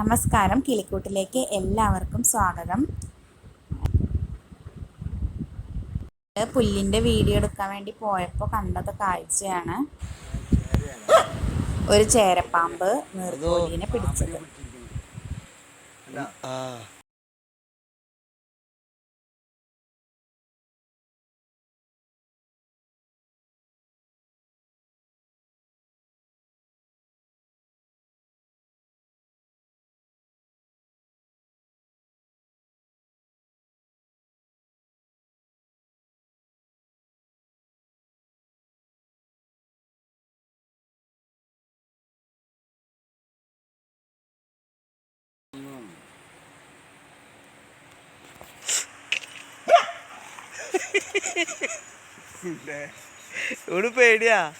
നമസ്കാരം. കിളിക്കൂട്ടിലേക്ക് എല്ലാവർക്കും സ്വാഗതം. പുല്ലിന്റെ വീഡിയോ എടുക്കാൻ വേണ്ടി പോയപ്പോൾ കണ്ടത് കാഴ്ചയാണ്. ഒരു ചേരപ്പാമ്പ് നീർക്കോലിനെ പിടിച്ചത്. ഇവിടെ പേടിയാ.